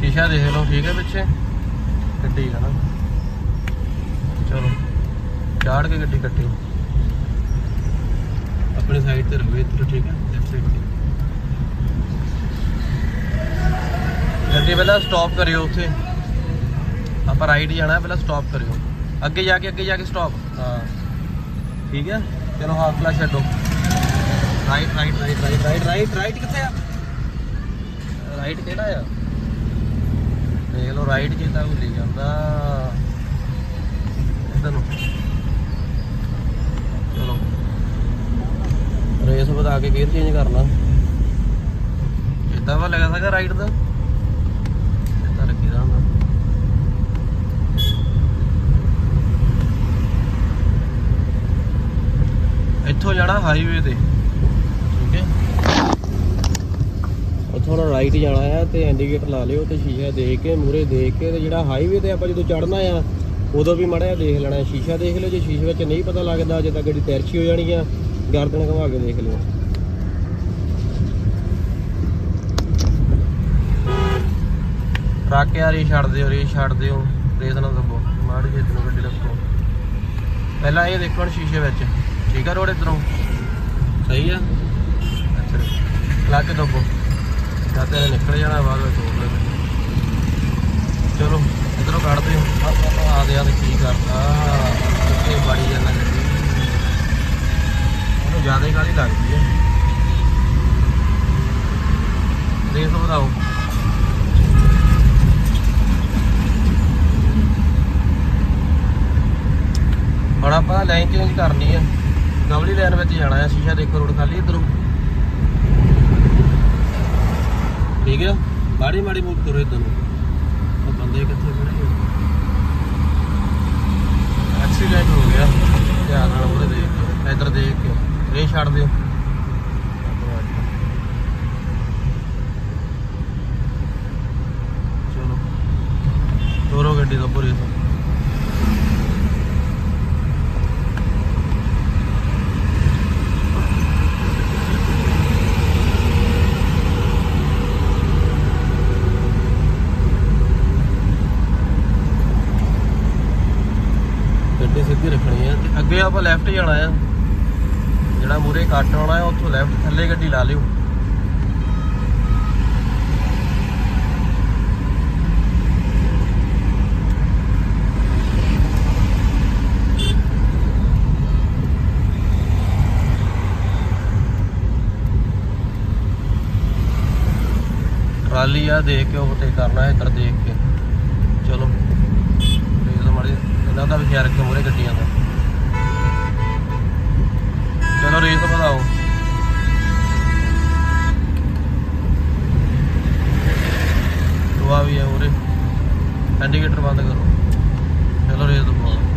ਸ਼ੀਸ਼ਾ ਦੇਖ ਲਓ, ਠੀਕ ਹੈ ਪਿੱਛੇ? ਗੱਡੀ ਹੈ ਨਾ। ਚਲੋ, ਚਾੜ ਕੇ ਗੱਡੀ ਕੱਟਿਓ ਆਪਣੀ ਸਾਈਡ ਤੇ ਰਹੋ ਇੱਧਰ, ਠੀਕ ਹੈ? ਲੈਫਟ ਸਾਈਡ ਤੇ। ਗੱਡੀ ਪਹਿਲਾਂ ਸਟਾਪ ਕਰਿਓ ਉੱਥੇ। ਆਪਾਂ ਰਾਈਟ ਜਾਣਾ ਪਹਿਲਾਂ ਸਟਾਪ ਕਰਿਓ। ਅੱਗੇ ਜਾ ਕੇ, ਅੱਗੇ ਜਾ ਕੇ ਸਟਾਪ ਹਾਂ। ਠੀਕ ਹੈ? ਚਲੋ ਹਾਫ ਛੱਡੋ। Right right right right right right ਕਿੱਥੇ ਆ? ਰਾਈਟ ਕਿਹੜਾ ਆ? ਦੇਖ ਲਓ, ਰਾਈਟ ਕਿੱਦਾਂ ਭੁੱਲੀ ਜਾਂਦਾ। ਇੱਧਰ ਨੂੰ। ਚਲੋ। ਰੇਸ ਵਧਾ ਕੇ ਗੇਅਰ ਚੇਂਜ ਕਰਨਾ। ਇਦਾਂ ਵਾ ਲੱਗਾ ਸਕਦਾ ਰਾਈਟ ਦਾ। ਇਦਾਂ ਰੱਖੀਦਾ ਹੁੰਦਾ। ਇੱਥੋਂ ਜਾਣਾ ਹਾਈਵੇ ਤੇ ਠੀਕ ਹੈ ਉੱਥੋਂ ਨਾ ਰਾਈਟ ਜਾਣਾ ਆ ਤੇ ਇੰਡੀਕੇਟਰ ਲਾ ਲਿਓ ਤੇ ਸ਼ੀਸ਼ਾ ਦੇਖ ਕੇ ਮੂਰੇ ਦੇਖ ਕੇ ਤੇ ਜਿਹੜਾ ਹਾਈਵੇ ਤੇ ਆਪਾਂ ਜਦੋਂ ਚੜਨਾ ਆ, ਉਦੋਂ ਵੀ ਮੜਿਆ ਦੇਖ ਲੈਣਾ ਸ਼ੀਸ਼ਾ ਦੇਖ ਲਿਓ, ਜੇ ਸ਼ੀਸ਼ੇ ਵਿੱਚ ਨਹੀਂ ਪਤਾ ਲੱਗਦਾ ਜੇ ਤਾਂ ਗੱਡੀ ਤਿਰਛੀ ਹੋ ਜਾਣੀ ਆ, ਗਰਦਨ ਘੁਮਾ ਕੇ ਦੇਖ ਲਿਓ। ਟਰੱਕ ਯਾਰ, ਇਹ ਛੱਡ ਦਿਓ ਰੇ ਛੱਡ ਦਿਓ ਰੇਸ ਨਾ ਦੱਬੋ, ਮਾੜੀ ਜਿਹੀ ਨੂੰ ਗੱਡੀ ਰੱਖੋ। ਪਹਿਲਾਂ ਇਹ ਦੇਖੋ ਸ਼ੀਸ਼ੇ ਵਿੱਚ, ਠੀਕ ਆ ਰੋਡ ਇਧਰੋਂ? ਸਹੀ ਆ? ਅੱਛਾ ਕਲੱਚ ਦੱਬੋ। ਜਦ ਤੇਰੇ ਨਿਕਲ ਜਾਣਾ ਬਾਅਦ ਵਿੱਚ ਹੋਰ ਲੈ ਚਲੋ, ਇਧਰੋਂ ਕੱਢਦੇ ਦਿਓ ਆ ਦੇ ਆ ਤੇ ਕੀ ਕਰਦਾ ਕਿੱਥੇ ਬੜੀ ਜਾਂਦਾ ਗੱਡੀ ਉਹਨੂੰ ਜ਼ਿਆਦਾ ਹੀ ਲੱਗਦੀ ਹੈ। ਰੇਸ ਵਧਾਓ ਹੁਣ ਆਪਾਂ ਲਾਈਨ ਚੇਂਜ ਕਰਨੀ ਆ ਨਵਲੀ ਲਾਈਨ ਵਿੱਚ ਜਾਣਾ ਆ ਸ਼ੀਸ਼ਾ ਦੇਖੋ ਰੋਡ ਖਾਲੀ ਇਧਰੋਂ। ਠੀਕ ਹੈ ਮਾੜੀ ਮਾੜੀ ਮੂਵ ਕਰੋ ਇਧਰ ਨੂੰ। ਉਹ ਬੰਦੇ ਕਿੱਥੇ ਖੜੇ ਐਕਸੀਡੈਂਟ ਹੋ ਗਿਆ। ਧਿਆਨ ਨਾਲ ਉਹਦੇ ਦੇਖ ਕੇ ਇਧਰ ਦੇਖ ਕੇ। ਰੇ ਛੱਡ ਦਿਓ। ਚਲੋ। ਤੋਰੋ ਗੱਡੀ ਤੋਂ ਪੂਰੀ ਤੋਂ ਗੱਡੀ ਸਿੱਧੀ ਰੱਖਣੀ ਆ ਤੇ ਅੱਗੇ ਆਪਾਂ ਲੈਫਟ ਜਾਣਾ ਆ। ਜਿਹੜਾ ਮੂਰੇ ਕੱਟ ਆਉਣਾ ਆ, ਉੱਥੋਂ ਲੈਫਟ ਥੱਲੇ ਗੱਡੀ ਲਾ ਲਿਓ। ਟਰਾਲੀ ਆ, ਦੇਖ ਕੇ ਓਵਰਟੇਕ ਕਰਨਾ ਹੈ ਇੱਧਰ ਦੇਖ ਕੇ। ਚਲੋ ਰੇਸ ਮਾੜੀ ਇਹਨਾਂ ਦਾ ਵੀ ਖਿਆਲ ਰੱਖਿਓ ਮੂਰੇ ਗੱਡੀਆਂ ਦਾ। ഇൻഡിക്കേറ്റർ വന്ന് കയറും എല്ലാം ചെയ്ത് പോകുന്നു